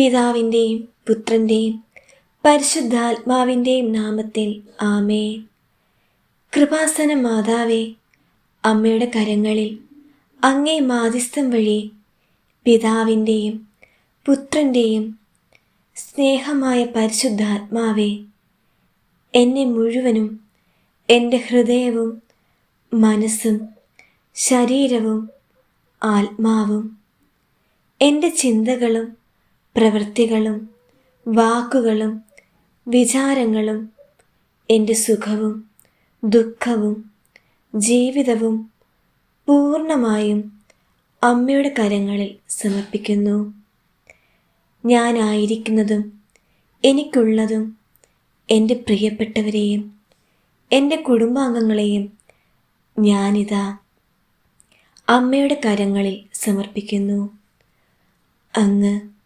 പിതാവിന്റെയും പുത്രന്റെയും പരിശുദ്ധാത്മാവിന്റെയും നാമത്തിൽ ആമേ കൃപാസന മാതാവേ അമ്മയുടെ കരങ്ങളിൽ അങ്ങേ മാധ്യസ്ഥം വഴി പിതാവിന്റെയും പുത്രന്റെയും സ്നേഹമായ പരിശുദ്ധാത്മാവേ എന്നെ മുഴുവനും എന്റെ ഹൃദയവും മനസ്സും ശരീരവും ആത്മാവും എന്റെ ചിന്തകളും പ്രവൃത്തികളും വാക്കുകളും വിചാരങ്ങളും എന്റെ സുഖവും ദുഃഖവും ജീവിതവും പൂർണമായും അമ്മയുടെ കരങ്ങളിൽ സമർപ്പിക്കുന്നു. ഞാനായിരിക്കുന്നതും എനിക്കുള്ളതും എന്റെ പ്രിയപ്പെട്ടവരെയും എന്റെ കുടുംബാംഗങ്ങളെയും ഞാനിതാ അമ്മയുടെ കരങ്ങളിൽ സമർപ്പിക്കുന്നു. അങ്ങ്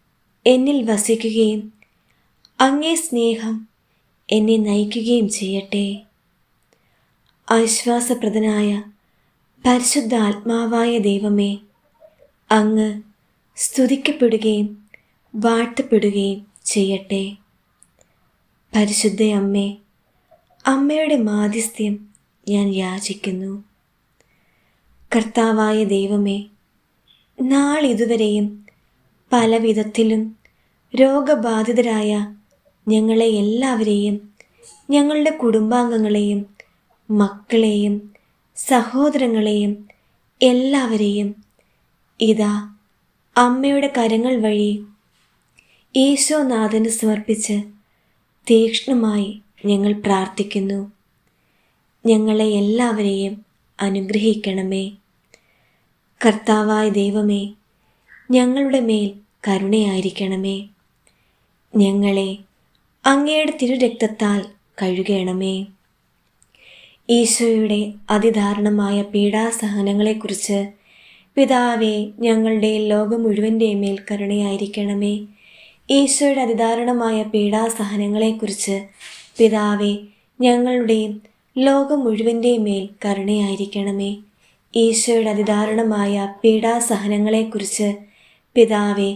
എന്നിൽ വസിക്കുകയും അങ്ങേ സ്നേഹം എന്നെ നയിക്കുകയും ചെയ്യട്ടെ. ആശ്വാസപ്രദനായ പരിശുദ്ധാത്മാവായ ദൈവമേ അങ്ങ് സ്തുതിക്കപ്പെടുകയും വാഴ്ത്തപ്പെടുകയും ചെയ്യട്ടെ. പരിശുദ്ധ അമ്മേ അമ്മയുടെ മാധ്യസ്ഥ്യം ഞാൻ യാചിക്കുന്നു. കർത്താവായ ദൈവമേ നാളിതുവരെയും പല വിധത്തിലും രോഗബാധിതരായ ഞങ്ങളെ എല്ലാവരെയും ഞങ്ങളുടെ കുടുംബാംഗങ്ങളെയും മക്കളെയും സഹോദരങ്ങളെയും എല്ലാവരെയും ഇതാ അമ്മയുടെ കരങ്ങൾ വഴി ഈശോനാഥന് സമർപ്പിച്ച് തീക്ഷ്ണമായി ഞങ്ങൾ പ്രാർത്ഥിക്കുന്നു. ഞങ്ങളെ എല്ലാവരെയും അനുഗ്രഹിക്കണമേ. കർത്താവായ ദൈവമേ ഞങ്ങളുടെ മേൽ കരുണയായിരിക്കണമേ. ഞങ്ങളെ അങ്ങയുടെ തിരുരക്തത്താൽ കഴുകണമേ. ഈശോയുടെ അതിദാരുണമായ പീഡാസഹനങ്ങളെക്കുറിച്ച് പിതാവെ ഞങ്ങളുടെ ലോകം മുഴുവന്റെ മേൽ കരുണയായിരിക്കണമേ. ഈശോയുടെ അതിദാരുണമായ പീഡാസഹനങ്ങളെക്കുറിച്ച് പിതാവെ ഞങ്ങളുടെ ലോകം മുഴുവന്റെ മേൽ കരുണയായിരിക്കണമേ. ഈശോയുടെ അതിദാരുണമായ പീഡാസഹനങ്ങളെക്കുറിച്ച് പിതാവെ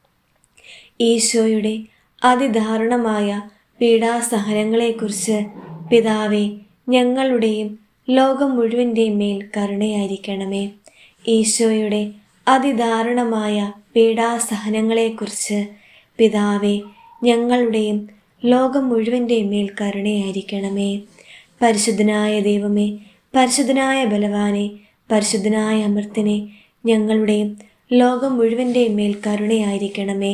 ഈശോയുടെ അതിദാരുണമായ പീഡാസഹനങ്ങളെക്കുറിച്ച് പിതാവെ ഞങ്ങളുടെയും ലോകം മുഴുവന്റെയും മേൽ കരുണയായിരിക്കണമേ. ഈശോയുടെ അതിദാരുണമായ പീഡാസഹനങ്ങളെക്കുറിച്ച് പിതാവെ ഞങ്ങളുടെയും ലോകം മുഴുവന്റെയും മേൽ കരുണയായിരിക്കണമേ. പരിശുദ്ധനായ ദൈവമേ പരിശുദ്ധനായ ബലവാനെ പരിശുദ്ധനായ അമൃത്തിനെ ഞങ്ങളുടെയും ലോകം മുഴുവന്റെയും മേൽ കരുണയായിരിക്കണമേ.